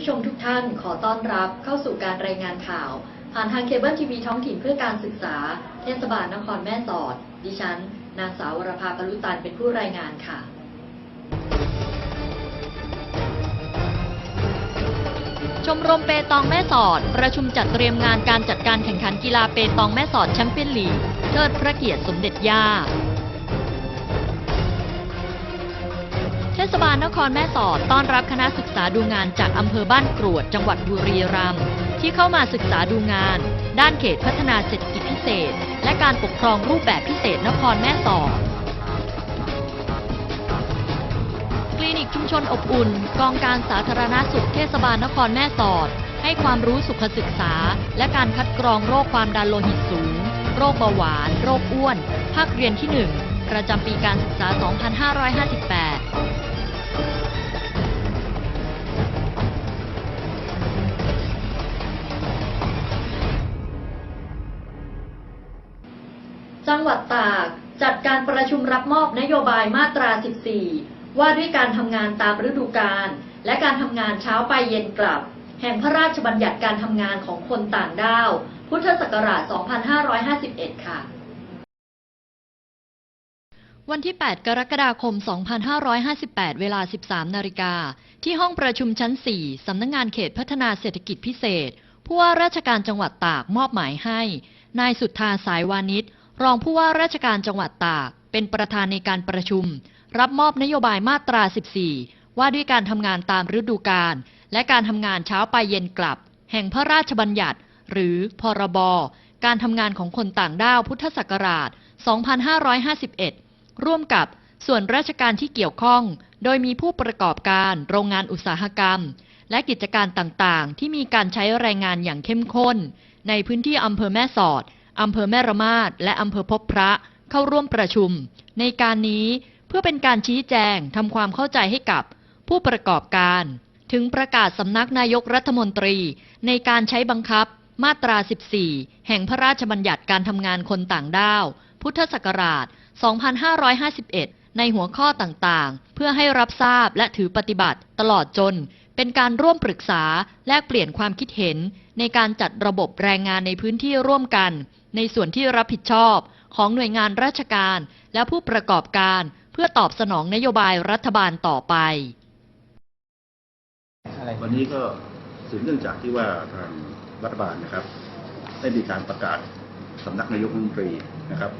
ผู้ชมทุกท่านขอต้อนรับเข้าสู่การรายงานข่าว ผ่านทางเคเบิลทีวีท้องถิ่นเพื่อการศึกษา เทศบาลนครแม่สอด ดิฉัน นางสาววรภาปรุตันเป็นผู้รายงานค่ะชมรมเปตองแม่สอด ประชุมจัดเตรียมงานการจัดการแข่งขันกีฬาเปตองแม่สอดแชมเปี้ยนลีกเทิดพระเกียรติสมเด็จย่า ทศบาลนครแม่สอดต้อนรับคณะศึกษาดูงานจากอำเภอบ้านกรวดจังหวัดบุรีรัมย์ที่เข้ามาศึกษาดูงาน ด้านเขตพัฒนาเศรษฐกิจพิเศษ และการปกครองรูปแบบพิเศษนครแม่สอดคลินิกชุมชนอบอุ่น กองการสาธารณสุขเทศบาลนครแม่สอด ให้ความรู้สุขศึกษา และการคัดกรองโรคความดันโลหิตสูง โรคเบาหวาน โรคอ้วน ภาคเรียนที่ 1 ประจำปีการศึกษา 2558 จังหวัดตาก จัดการประชุมรับมอบนโยบายมาตรา 14 ว่าด้วยการทำงานตามฤดูกาลและการทำงานเช้าไปเย็นกลับ แห่งพระราชบัญญัติการทำงานของคนต่างด้าว พุทธศักราช 2551 ค่ะวันที่ 8 กรกฎาคม 2558 เวลา 13 นาฬิกา ที่ห้องประชุมชั้น 4 สำนักงงานเขตพัฒนาเศรษฐกิจพิเศษ ผู้ว่าราชการจังหวัดตากมอบหมายให้ นายสุทธาสายวานิช รองผู้ว่าราชการจังหวัดตาก เป็นประธานในการประชุม รับมอบนโยบายมาตรา 14 ว่าด้วยการทำงานตามฤดูกาลและการทำงานเช้าไปเย็นกลับ แห่งพระราชบัญญัติ หรือพรบการทำงานของคนต่างด้าวพุทธศักราช 2551 ร่วมกับส่วนราชการที่เกี่ยวข้อง โดยมีผู้ประกอบการโรงงานอุตสาหกรรม และกิจการต่างๆ ที่มีการใช้แรงงานอย่างเข้มข้น ในพื้นที่อำเภอแม่สอด อำเภอแม่ระมาดและอำเภอพบพระเข้าร่วมประชุม ในการนี้เพื่อเป็นการชี้แจงทำความเข้าใจให้กับผู้ประกอบการ ถึงประกาศสำนักนายกรัฐมนตรี ในการใช้บังคับมาตรา 14 แห่งพระราชบัญญัติการทำงานคนต่างด้าว พุทธศักราช 2551 ในหัวข้อต่างๆ เพื่อให้รับทราบและถือปฏิบัติตลอดจน เป็นการร่วมปรึกษาแลกเปลี่ยนความคิดเห็น ในการจัดระบบแรงงานในพื้นที่ร่วมกัน ในส่วนที่รับผิดชอบของหน่วยงานราชการ และผู้ประกอบการ เพื่อตอบสนองนโยบายรัฐบาลต่อไป วันนี้ก็สืบเนื่องจากที่ว่าทางรัฐบาลนะครับ ได้มีการประกาศสำนักนายกรัฐมนตรีนะครับ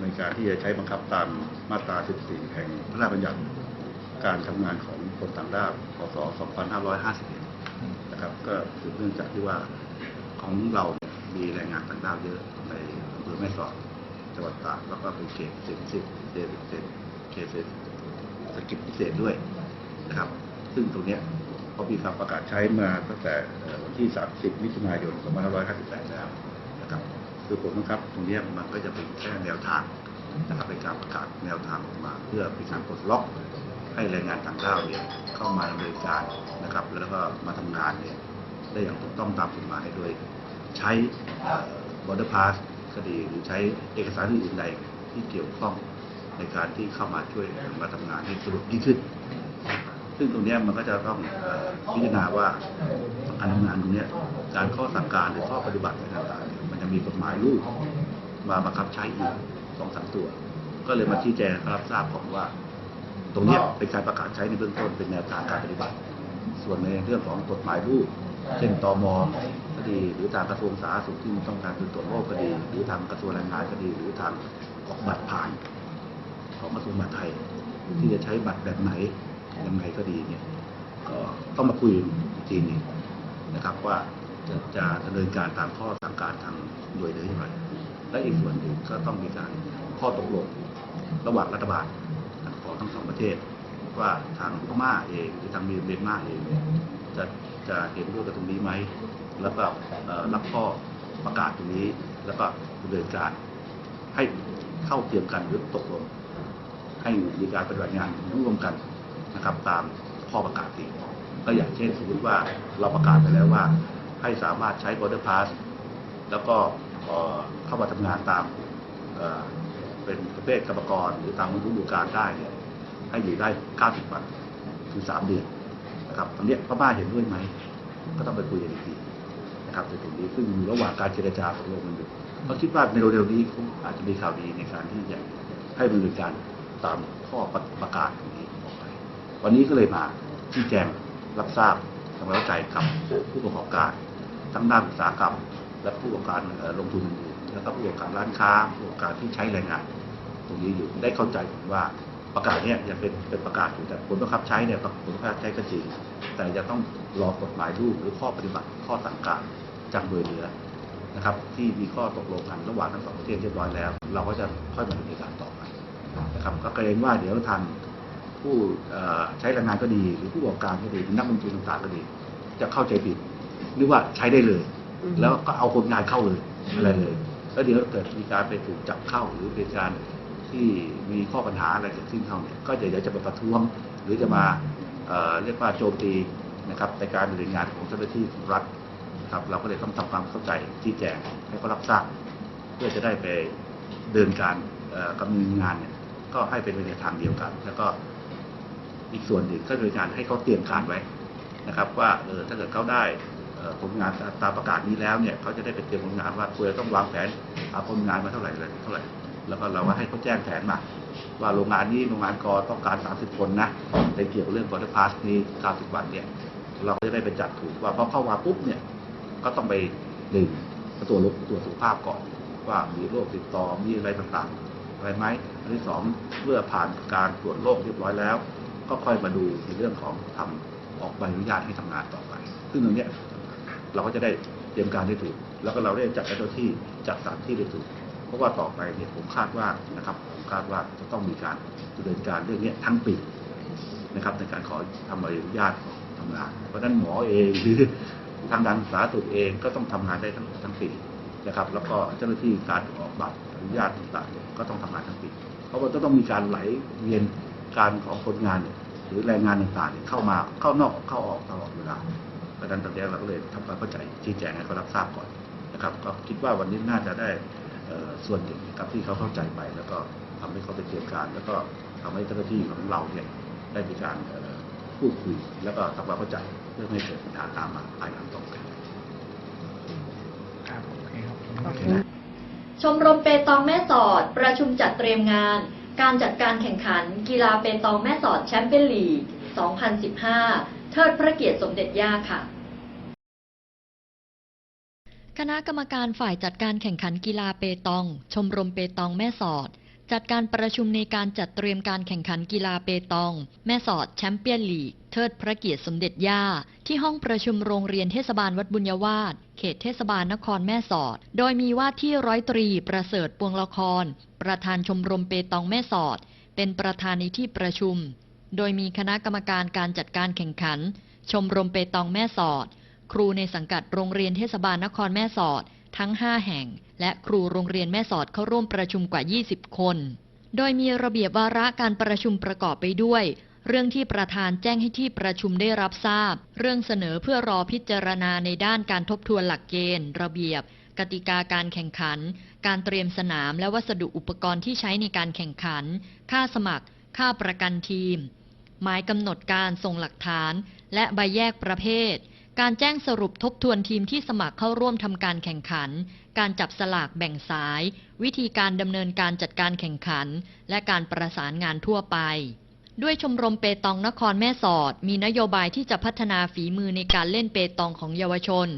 ในการที่จะใช้บังคับตามมาตรา 14 แห่งพระราชบัญญัติ การทำงานของคนต่างด้าวพศ 2551 นะครับ ก็สืบเนื่องจากที่ว่าของเรามีแรงงานต่างด้าวเยอะในอำเภอแม่สอดจังหวัดตากแล้วก็เป็นเขตเศรษฐกิจเศรษฐกิจเขตเศรษฐกิจพิเศษด้วยนะครับ ซึ่งตรงเนี้ยพอมีคำประกาศใช้มาตั้งแต่วันที่ 30 มิถุนายน 2558 แล้วนะครับ คือผมนะครับ ตรงนี้มันก็จะเป็นแค่แนวทางนะครับเป็นการประกาศแนวทางออกมา เพื่อเป็นการปลดล็อก ให้แรงงานต่างด้าวเนี่ยเข้ามาดำเนินการนะครับ แล้วก็มาทำงานเนี่ยได้อย่างถูกต้องตามกฎหมายโดยใช้บอร์เดอร์พาสก็ดีหรือใช้เอกสารอื่นใดที่เกี่ยวข้องในการที่เข้ามาช่วยมาทำงานให้สะดวกยิ่งขึ้น ซึ่งตรงนี้มันก็จะต้องอพิจารณาว่าการทำงานตรงนี้การข้อสั่งการหรือข้อปฏิบัติต่างๆมันจะมีกฎหมายลูกมาบังคับใช้อีกสองสามตัว ก็เลยมาชี้แจงรับทราบก่อนว่า ตรงเนี้ยเป็นการประกาศใช้ในเบื้องต้นเป็นแนวทางการปฏิบัติ ส่วนในเรื่องของกฎหมายลูกเช่นตมก็ดี หรือทางกระทรวงสาธารณสุขที่ต้องการตรวจโรคก็ดี หรือทางกระทรวงแรงงานก็ดี หรือทางออกบัตรผ่าน ของกระทรวงมหาดไทย ที่จะใช้บัตรแบบไหนยังไงก็ดีเนี่ยก็ต้องมาคุยอีกทีหนึงนะครับว่าจะจะดำเนินการตามข้อสั่งการทางหน่วยเหนืออย่างไรและอีกส่วนหนึ่งก็ต้องมีการข้อตกลงระหว่างรัฐบาล ของทั้งสองประเทศ ว่าทางพม่าเองหรือทางเมียนมาเองเนี่ยจะจะเห็นด้วยกับตรงนี้ไหม แล้วก็รับข้อประกาศตรงนี้ แล้วก็ดำเนินการให้เข้าเทียมกันหรือตกลง ให้มีการปฏิบัติงานร่วมกันนะครับ ตามข้อประกาศที่ก็อย่างเช่นสมมติว่าเราประกาศไปแล้วว่า ให้สามารถใช้ border pass แล้วก็เข้ามาทำงานตามเอ่อเป็นประเภทกรรมกรหรือตามฤดูกาลได้เนี่ย ให้อยู่ได้ 90 วัน คือ 3 เดือนนะครับตรงนี้ยพม่าเห็นด้วยไหม ก็ต้องไปคุยกันอีกทีนะครับในตรงนี้ซึ่งอยู่ระหว่างการเจรจาตกลงกันอยู่ก็คิดว่าในเร็วๆนี้คงอาจจะมีข่าวดีในการที่จะให้ดำเนินการตามข้อประกาศตรงนี้ออกไป วันนี้ก็เลยมาชี้แจงรับทราบทำความเข้าใจกับผู้ประกอบการ ทั้งด้านอุตสาหกรรม และผู้ประกอบการลงทุนอื่นแล้วก็ผู้ประกอบการร้านค้าผู้ประกอบการที่ใช้แรงงาน ตรงนี้อยู่ได้เข้าใจว่า ประกาศเนี่ยยังเป็นเป็นประกาศอยู่แต่ผลบังคับใช้เนี่ยผลบังคับใช้ก็จริงแต่จะต้องรอกฎหมายรูปหรือข้อปฏิบัติข้อสั่งการจากโดยเหนือนะครับที่มีข้อตกลงกันระหว่างทั้งสองประเทศเรียบร้อยแล้ว เราก็จะค่อยมาดำเนินการต่อไปนะครับก็เกรงว่าเดี๋ยวทางผู้เอ่อใช้แรงงานก็ดี หรือผู้ประกอบการก็ดีหรือนักลงทุนต่างๆก็ดี จะเข้าใจผิดหรือว่าใช้ได้เลยอืมแล้วก็เอาคนงานเข้าเลยอะไรเลย แล้วเดี๋ยวเกิดมีการไปถูกจับเข้าหรือเป็นการ ที่มีข้อปัญหาอะไรเกิดขึ้นเข้าเนี่ยก็จะเดี๋ยวจะมาประท้วงหรือจะมาเเรียกว่าโจมตีนะครับในการดำเนินงานของเจ้าหน้าที่รัฐนะครับเราก็เลยต้องทำความเข้าใจชี้แจงให้เขารับทราบเพื่อจะได้ไปเดินการกำเนินงานเนี่ยก็ให้เป็นไปในทางเดียวกัน แล้วก็อีกส่วนหนึ่งก็คือการให้เขาเตรียมการไว้นะครับ ว่าเออถ้าเกิดเขาได้ผลงานตามประกาศนี้แล้วเนี่ยเขาจะได้ไปเตรียมผลงานว่าควรจะต้องวางแผนหาผลงานมาเท่าไหร่อะไรเท่าไหร่ แล้วก็เราก็ให้เขาแจ้งแผนมา ว่าโรงงานนี้โรงงานกอต้องการ 30 คนนะในเกี่ยวกับเรื่องบอร์ดพาสนี้90วันเนี่ยเราก็จะได้ไปจัดถูกว่าพอเข้ามาปุ๊บเนี่ยก็ต้องไปหนึ่งตรวจโรคตรวจสุขภาพก่อนว่ามีโรคติดต่อมีอะไรต่างๆอะไรไหมอันที่สองเมื่อผ่านการตรวจโรคเรียบร้อยแล้ว ก็ค่อยมาดูในเรื่องของทำออกใบอนุญาตให้ทำงานต่อไป ซึ่งตรงเนี้ยเราก็จะได้เตรียมการได้ถูก แล้วก็เราได้จัดเจ้าที่จัดสถานที่ได้ถูก ราะว่าต่อไปเนี่ยผมคาดว่านะครับผมคาดว่าจะต้องมีการดำเนินการเรื่องนี้ทั้งปีนะครับในการขอทำใบอนุญาตทำงาน เพราะนั้นหมอเองหรือทางด้านสาธารณสุขเองก็ต้องทำงานได้ทั้งทั้งปีนะครับ แล้วก็เจ้าหน้าที่การออกบัตรอนุญาตต่างๆก็ต้องทำงานทั้งปี เพราะว่าจะต้องมีการไหลเวียนการของคนงานเนี่ยหรือแรงงานต่างๆเนี่ยเข้ามาเข้านอกเข้าออกตลอดเวลาเพราะนั้นตอนนี้เราก็เลยทำความเข้าใจชี้แจงให้เขารับทราบก่อนนะครับ ก็คิดว่าวันนี้น่าจะได้ ส่วนหนึ่งนะครับที่เขาเข้าใจไป แล้วก็ทำให้เขาไปเตรียมการ แล้วก็ทำให้เจ้าหน้าที่ของเราเนี่ยได้มีการเอ่อพูดคุย แล้วก็ทำความเข้าใจเพื่อไม่ให้เกิดปัญหาตามมาภายหลังต่อไปครับโอเคครับโอเคชมรมเปตองแม่สอดประชุมจัดเตรียมงาน การจัดการแข่งขัน กีฬาเปตองแม่สอดแชมเปี้ยนลีก 2015 เทิดพระเกียรติสมเด็จย่าค่ะ คณะกรรมการฝ่ายจัดการแข่งขันกีฬาเปตอง ชมรมเปตองแม่สอด จัดการประชุมในการจัดเตรียมการแข่งขันกีฬาเปตอง แม่สอดแชมเปี้ยนลีก เทิดพระเกียรติสมเด็จย่า ที่ห้องประชุมโรงเรียนเทศบาลวัดบุญยวาสเขตเทศบาลนครแม่สอด โดยมีว่าที่ร้อยตรีประเสริฐปวงละคร ประธานชมรมเปตองแม่สอด เป็นประธานในที่ประชุม โดยมีคณะกรรมการการจัดการแข่งขัน ชมรมเปตองแม่สอด ครูในสังกัดโรงเรียนเทศบาลนครแม่สอด ทั้ง 5 แห่ง และครูโรงเรียนแม่สอดเข้าร่วมประชุมกว่า 20 คน โดยมีระเบียบวาระการประชุมประกอบไปด้วย เรื่องที่ประธานแจ้งให้ที่ประชุมได้รับทราบ เรื่องเสนอเพื่อรอพิจารณาในด้านการทบทวนหลักเกณฑ์ ระเบียบ กติกาการแข่งขัน การเตรียมสนามและวัสดุอุปกรณ์ที่ใช้ในการแข่งขัน ค่าสมัคร ค่าประกันทีม หมายกำหนดการส่งหลักฐาน และใบแยกประเภท การแจ้งสรุปทบทวนทีมที่สมัครเข้าร่วมทำการแข่งขัน การจับสลากแบ่งสาย วิธีการดำเนินการจัดการแข่งขัน และการประสานงานทั่วไป ด้วยชมรมเปตองนครแม่สอด มีนโยบายที่จะพัฒนาฝีมือในการเล่นเปตองของเยาวชน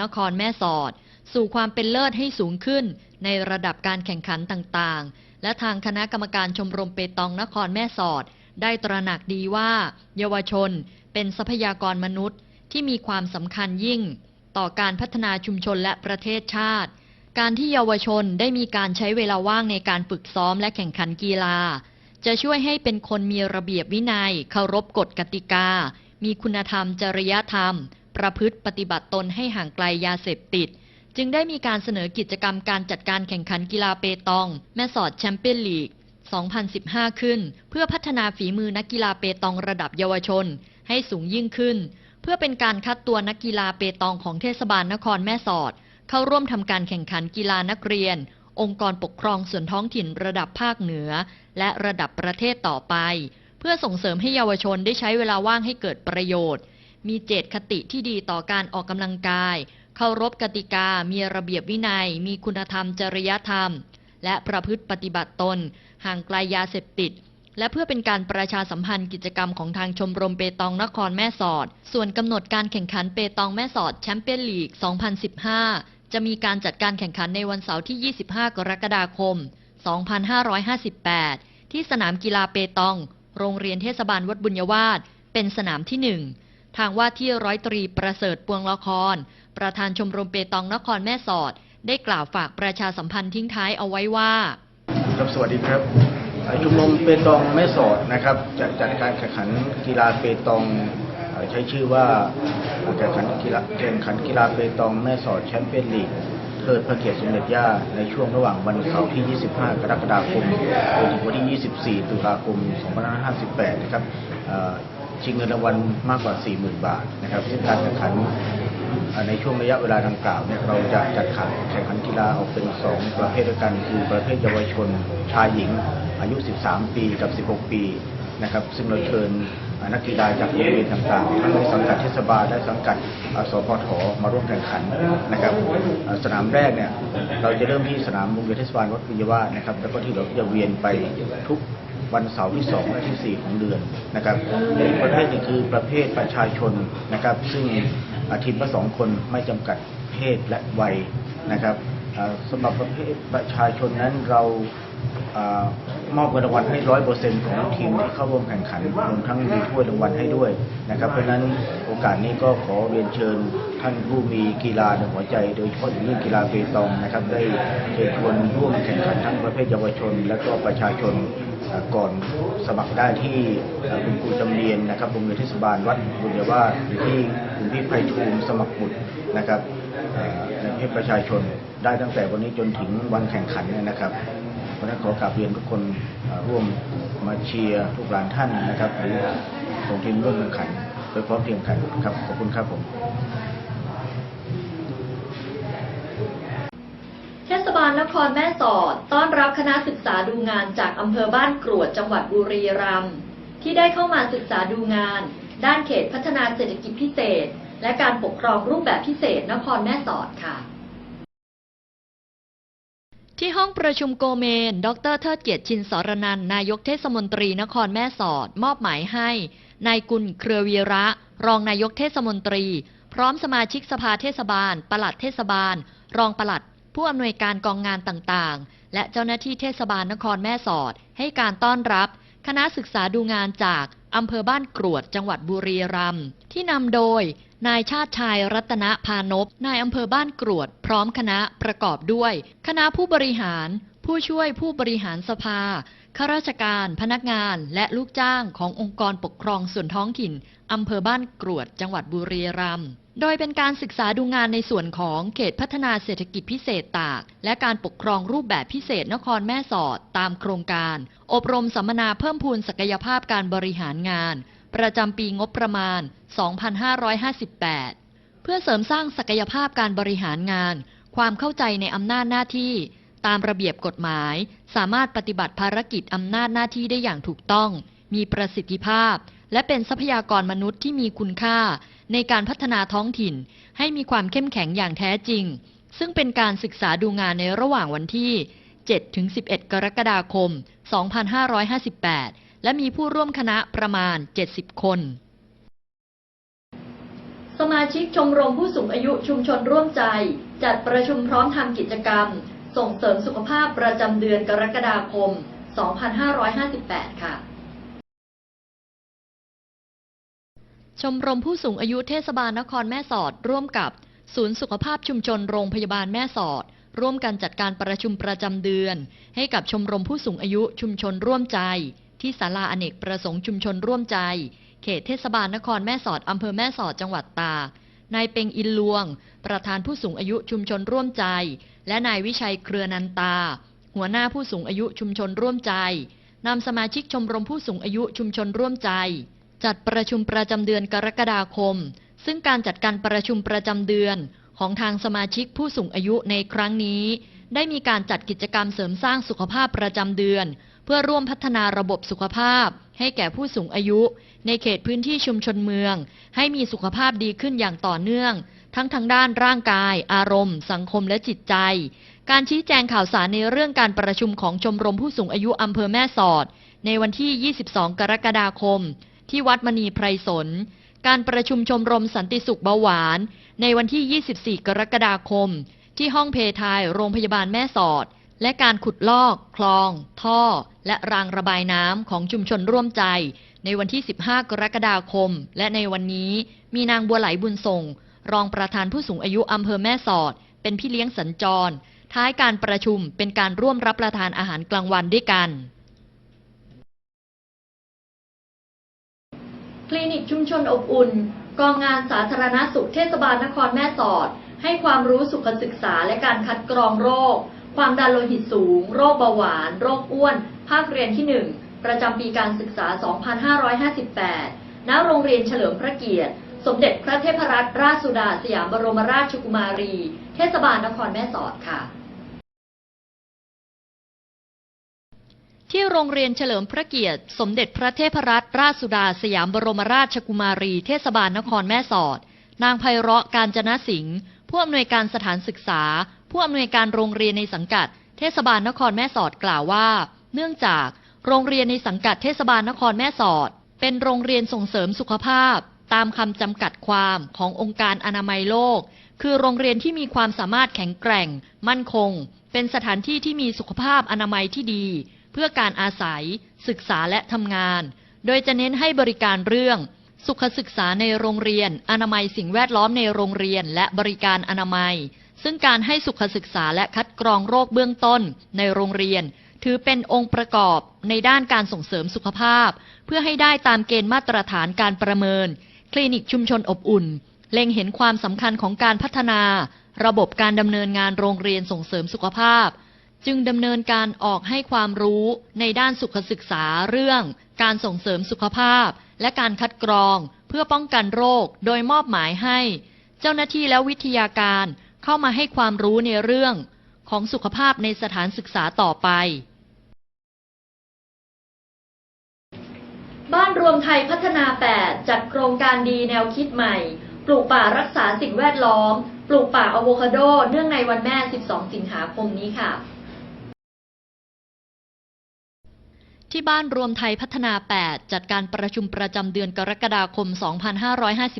นครแม่สอด สู่ความเป็นเลิศให้สูงขึ้น ในระดับการแข่งขันต่างๆ และทางคณะกรรมการชมรมเปตองนครแม่สอด ได้ตระหนักดีว่า เยาวชน เป็นทรัพยากรมนุษย์ ที่มีความสำคัญยิ่ง ต่อการพัฒนาชุมชนและประเทศชาติ การที่เยาวชนได้มีการใช้เวลาว่างในการฝึกซ้อมและแข่งขันกีฬา จะช่วยให้เป็นคนมีระเบียบวินัย เคารพกฎกติกา มีคุณธรรม จริยธรรม ประพฤติปฏิบัติตนให้ห่างไกลยาเสพติด จึงได้มีการเสนอกิจกรรมการจัดการแข่งขันกีฬาเปตอง แม่สอดแชมเปี้ยนลีก2015 ขึ้น เพื่อพัฒนาฝีมือนักกีฬาเปตองระดับเยาวชน ให้สูงยิ่งขึ้น เพื่อเป็นการคัดตัวนักกีฬาเปตองของเทศบาลนครแม่สอด เข้าร่วมทำการแข่งขันกีฬานักเรียน องค์กรปกครองส่วนท้องถิ่นระดับภาคเหนือ และระดับประเทศต่อไป เพื่อส่งเสริมให้เยาวชนได้ใช้เวลาว่างให้เกิดประโยชน์ มีเจตคติที่ดีต่อการออกกำลังกาย เคารพกติกา มีระเบียบวินัย มีคุณธรรมจริยธรรม และประพฤติปฏิบัติตน ห่างไกลยาเสพติด และเพื่อเป็นการประชาสัมพันธ์กิจกรรมของทางชมรมเปตองนครแม่สอด ส่วนกำหนดการแข่งขันเปตองแม่สอดแชมเปี้ยนลีก 2015 จะมีการจัดการแข่งขันในวันเสาร์ที่ 25 กรกฎาคม 2558 ที่สนามกีฬาเปตอง โรงเรียนเทศบาลวัดบุญวาสเป็นสนามที่หนึ่งทางว่าที่ร้อยตรีประเสริฐปวงละคร ประธานชมรมเปตองนครแม่สอด ได้กล่าวฝากประชาสัมพันธ์ทิ้งท้ายเอาไว้ว่าครับสวัสดีครับ ชมรมเปตองแม่สอดนะครับจัดจัดการแข่งขันกีฬาเปตองใช้ชื่อว่าแข่งขันกีฬาแข่งขันกีฬาเปตองแม่สอดแชมเปี้ยนลีกเทิดพระเกียรติสมเด็จย่าในช่วงระหว่างวันเสาร์ที่ 25 กรกฎาคมจนถึงวันที่ 24 ตุลาคม 2558 นะครับชิงเงินรางวัลมากกว่า 40,000 บาทนะครับซึ่งการแข่งขันในช่วงระยะเวลาดังกล่าวเนี่ยเราจะจัดขันแข่งขันกีฬาออกเป็น 2 ประเภทด้วยกัน คือประเภทเยาวชนชายหญิง อายุ 13 ปีกับ 16 ปีนะครับซึ่งเราเชิญนักกีฬาจากโรงเรียนต่างๆทั้งในสังกัดเทศบาลและสังกัดสพทมาร่วมแข่งขันนะครับสนามแรกเนี่ยเราจะเริ่มที่สนามโรงเรียนเทศบาลวัดปิยวาสนะครับแล้วก็ที่เราจะเวียนไปทุกวันเสาร์ที่2และที่ 4 ของเดือนนะครับประเภทนึงคือประเภทประชาชนนะครับ ซึ่งอาทีมละสองคนไม่จำกัดเพศและวัยนะครับสำหรับประเภทประชาชนนั้นเรา มอบเงินรางวัลให้ร้อยเปอร์เซ็นต์ของทีมที่เข้าร่วมแข่งขันรวมทั้งมีถ้วยรางวัลให้ด้วยนะครับ เพราะฉะนั้นโอกาสนี้ก็ขอเรียนเชิญท่านผู้มีกีฬาในหัวใจ โดยเฉพาะอย่างยิ่งกีฬาเปตองนะครับ ได้เชิญชวนร่วมแข่งขันทั้งประเภทเยาวชน และก็ประชาชนก่อนสมัครได้ที่คุณครูจำเรียนนะครับโรงเรียนเทศบาลวัดบุญญาวาสที่คุณพี่ไพฑูรย์สมัครบุตรนะครับในเพศประชาชนได้ตั้งแต่วันนี้จนถึงวันแข่งขันนะครับ ราะนั้นขอกราบเรียนทุกคนร่วมมาเชียร์ทุกหลานท่านนะครับหรือส่งทีมร่วมแข่งขันโดยพร้อมเพียงกันครับขอบคุณครับผมเทศบาลนครแม่สอดต้อนรับคณะศึกษาดูงานจากอำเภอบ้านกรวดจังหวัดบุรีรัมย์ที่ได้เข้ามาศึกษาดูงาน ด้านเขตพัฒนาเศรษฐกิจพิเศษ และการปกครองรูปแบบพิเศษนครแม่สอดค่ะ ที่ห้องประชุมโกเมน ดรเทิดเกียรติชินสรนัน นายกเทศมนตรีนครแม่สอด มอบหมายให้ นายกุลเครือวีระ รองนายกเทศมนตรี พร้อมสมาชิกสภาเทศบาล ปลัดเทศบาล รองปลัด ผู้อำนวยการกองงานต่างๆ และเจ้าหน้าที่เทศบาลนครแม่สอด ให้การต้อนรับ คณะศึกษาดูงานจากอำเภอบ้านกรวดจังหวัดบุรีรัมย์ที่นำโดย นายชาติชายรัตนพานพ นายอำเภอบ้านกรวด พร้อมคณะประกอบด้วย คณะผู้บริหาร ผู้ช่วยผู้บริหารสภา ข้าราชการ พนักงาน และลูกจ้างขององค์กรปกครองส่วนท้องถิ่นอำเภอบ้านกรวด จังหวัดบุรีรัมย์โดยเป็นการศึกษาดูงานในส่วนของเขตพัฒนาเศรษฐกิจพิเศษตาก และการปกครองรูปแบบพิเศษนครแม่สอดตามโครงการ อบรมสัมมนาเพิ่มพูนศักยภาพการบริหารงาน ประจำปีงบประมาณ 2558 เพื่อเสริมสร้างศักยภาพการบริหารงาน ความเข้าใจในอำนาจหน้าที่ ตามระเบียบกฎหมาย สามารถปฏิบัติภารกิจอำนาจหน้าที่ได้อย่างถูกต้อง มีประสิทธิภาพ และเป็นทรัพยากรมนุษย์ที่มีคุณค่า ในการพัฒนาท้องถิ่น ให้มีความเข้มแข็งอย่างแท้จริง ซึ่งเป็นการศึกษาดูงานในระหว่างวันที่7-11 กรกฎาคม 2558 และมีผู้ร่วมคณะประมาณ 70 คน สมาชิกชมรมผู้สูงอายุชุมชนร่วมใจ จัดประชุมพร้อมทำกิจกรรม ส่งเสริมสุขภาพประจำเดือนกรกฎาคม 2558 ค่ะชมรมผู้สูงอายุเทศบาลนครแม่สอด ร่วมกับศูนย์สุขภาพชุมชนโรงพยาบาลแม่สอด ร่วมกันจัดการประชุมประจำเดือน ให้กับชมรมผู้สูงอายุชุมชนร่วมใจ ที่ศาลาอเนกประสงค์ชุมชนร่วมใจ เขตเทศบาลนครแม่สอดอำเภอแม่สอดจังหวัดตาก นายเป็งอินลวง ประธานผู้สูงอายุชุมชนร่วมใจ และนายวิชัยเครือนันตา หัวหน้าผู้สูงอายุชุมชนร่วมใจนำสมาชิกชมรมผู้สูงอายุชุมชนร่วมใจ จัดประชุมประจำเดือนกรกฎาคม ซึ่งการจัดการประชุมประจำเดือนของทางสมาชิกผู้สูงอายุในครั้งนี้ ได้มีการจัดกิจกรรมเสริมสร้างสุขภาพประจำเดือน เพื่อร่วมพัฒนาระบบสุขภาพ ให้แก่ผู้สูงอายุ ในเขตพื้นที่ชุมชนเมือง ให้มีสุขภาพดีขึ้นอย่างต่อเนื่อง ทั้งทางด้านร่างกาย อารมณ์ สังคมและจิตใจ การชี้แจงข่าวสารในเรื่องการประชุมของชมรมผู้สูงอายุอำเภอแม่สอด ในวันที่ 22 กรกฎาคม ที่วัดมณีไพรสน การประชุมชมรมสันติสุขเบาหวาน ในวันที่ 24 กรกฎาคม ที่ห้องเพทายโรงพยาบาลแม่สอด และการขุดลอก คลอง ท่อ และรางระบายน้ำของชุมชนร่วมใจ ในวันที่ 15 กรกฎาคม และในวันนี้มีนางบัวไหลบุญส่ง รองประธานผู้สูงอายุอำเภอแม่สอด เป็นพี่เลี้ยงสัญจร ท้ายการประชุมเป็นการร่วมรับประทานอาหารกลางวันด้วยกัน คลินิกชุมชนอบอุ่น กองงานสาธารณสุขเทศบาลนครแม่สอด ให้ความรู้สุขศึกษาและการคัดกรองโรค ความดันโลหิตสูง โรคเบาหวาน โรคอ้วน ภาคเรียนที่ 1 ประจำปีการศึกษา 2558 ณ โรงเรียนเฉลิมพระเกียรติ สมเด็จพระเทพรัตนราชสุดาสยามบรมราชกุมารี เทศบาลนครแม่สอดค่ะ ที่โรงเรียนเฉลิมพระเกียรติ สมเด็จพระเทพรัตนราชสุดาสยามบรมราชกุมารี เทศบาลนครแม่สอด นางไพเราะการจนะสิงห์ผู้อำนวยการสถานศึกษา ผู้อำนวยการโรงเรียนในสังกัด เทศบาลนครแม่สอดกล่าวว่า เนื่องจากโรงเรียนในสังกัดเทศบาลนครแม่สอด เป็นโรงเรียนส่งเสริมสุขภาพ ตามคำจำกัดความขององค์การอนามัยโลก คือโรงเรียนที่มีความสามารถแข็งแกร่ง มั่นคง เป็นสถานที่ที่มีสุขภาพอนามัยที่ดี เพื่อการอาศัย ศึกษาและทำงาน โดยจะเน้นให้บริการเรื่อง สุขศึกษาในโรงเรียน อนามัยสิ่งแวดล้อมในโรงเรียน และบริการอนามัย ซึ่งการให้สุขศึกษาและคัดกรองโรคเบื้องต้นในโรงเรียน ถือเป็นองค์ประกอบในด้านการส่งเสริมสุขภาพ เพื่อให้ได้ตามเกณฑ์มาตรฐานการประเมิน คลินิกชุมชนอบอุ่น เล็งเห็นความสำคัญของการพัฒนา ระบบการดำเนินงานโรงเรียนส่งเสริมสุขภาพ จึงดำเนินการออกให้ความรู้ในด้านสุขศึกษาเรื่อง การส่งเสริมสุขภาพ และการคัดกรอง เพื่อป้องกันโรค โดยมอบหมายให้ เจ้าหน้าที่และวิทยาการ เข้ามาให้ความรู้ในเรื่องของสุขภาพในสถานศึกษาต่อไป บ้านรวมไทยพัฒนา 8 จัดโครงการดีแนวคิดใหม่ ปลูกป่ารักษาสิ่งแวดล้อม ปลูกป่าอะโวคาโด เนื่องในวันแม่ 12 สิงหาคมนี้ค่ะ ที่บ้านรวมไทยพัฒนา 8 จัดการประชุมประจำเดือนกรกฎาคม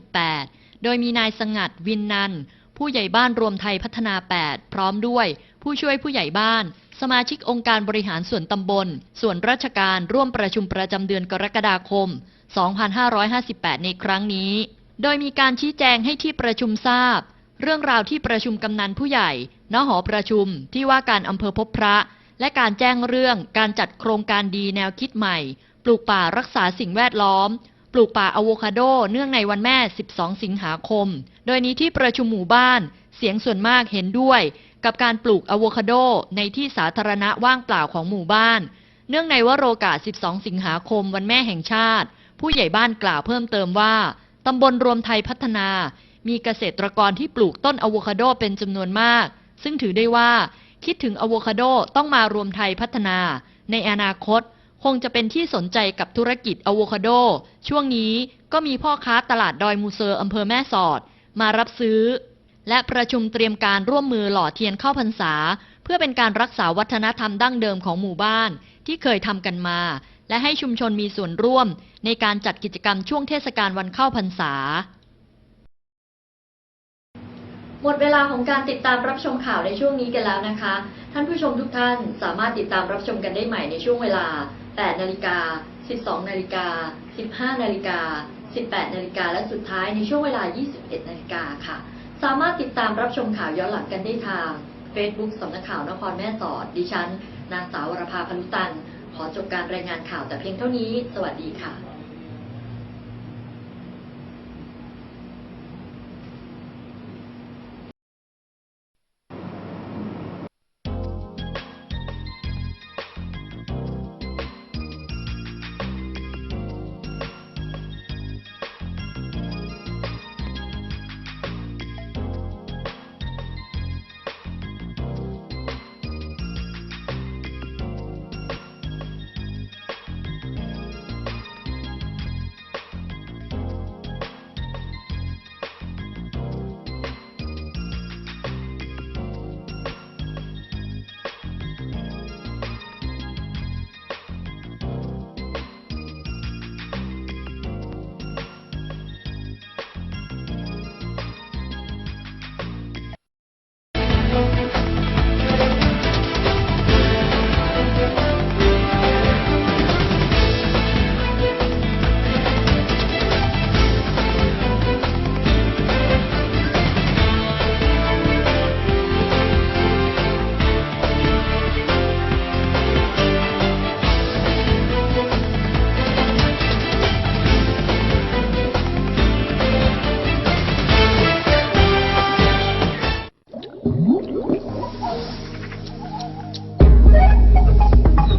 2558 โดยมีนายสงัดวินนัน ผู้ใหญ่บ้านรวมไทยพัฒนา 8 พร้อมด้วย ผู้ช่วยผู้ใหญ่บ้าน สมาชิกองค์การบริหารส่วนตำบล ส่วนราชการร่วมประชุมประจำเดือนกรกฎาคม 2558 ในครั้งนี้ โดยมีการชี้แจงให้ที่ประชุมทราบ เรื่องราวที่ประชุมกำนันผู้ใหญ่ณหอประชุมที่ว่าการอำเภอพบพระ และการแจ้งเรื่องการจัดโครงการดีแนวคิดใหม่ ปลูกป่ารักษาสิ่งแวดล้อม ปลูกป่าอะโวคาโด เนื่องในวันแม่ 12 สิงหาคม โดยนี้ที่ประชุมหมู่บ้าน เสียงส่วนมากเห็นด้วย กับการปลูกอะโวคาโดในที่สาธารณะว่างเปล่าของหมู่บ้าน เนื่องในวโรกาส 12 สิงหาคมวันแม่แห่งชาติ ผู้ใหญ่บ้านกล่าวเพิ่มเติมว่าตำบลรวมไทยพัฒนา มีเกษตรกรที่ปลูกต้นอะโวคาโดเป็นจำนวนมาก ซึ่งถือได้ว่าคิดถึงอะโวคาโดต้องมารวมไทยพัฒนา ในอนาคตคงจะเป็นที่สนใจกับธุรกิจอะโวคาโด ช่วงนี้ก็มีพ่อค้าตลาดดอยมูเซอร์อำเภอแม่สอด มารับซื้อ และประชุมเตรียมการร่วมมือหล่อเทียนเข้าพรรษา เพื่อเป็นการรักษาวัฒนธรรมดั้งเดิมของหมู่บ้านที่เคยทำกันมา และให้ชุมชนมีส่วนร่วม ในการจัดกิจกรรมช่วงเทศกาลวันเข้าพรรษา หมดเวลาของการติดตามรับชมข่าวในช่วงนี้กันแล้วนะคะ ท่านผู้ชมทุกท่านสามารถติดตามรับชมกันได้ใหม่ในช่วงเวลา 8 นาฬิกา 12 นาฬิกา 15 นาฬิกา 18 นาฬิกาและสุดท้ายในช่วงเวลา 21 นาฬิกาค่ะ สามารถติดตามรับชมข่าวย้อนหลังกันได้ทาง Facebook สำนักข่าวนครแม่สอด ดิฉัน นางสาววรภาพนุตัน ขอจบการรายงานข่าวแต่เพียงเท่านี้ สวัสดีค่ะ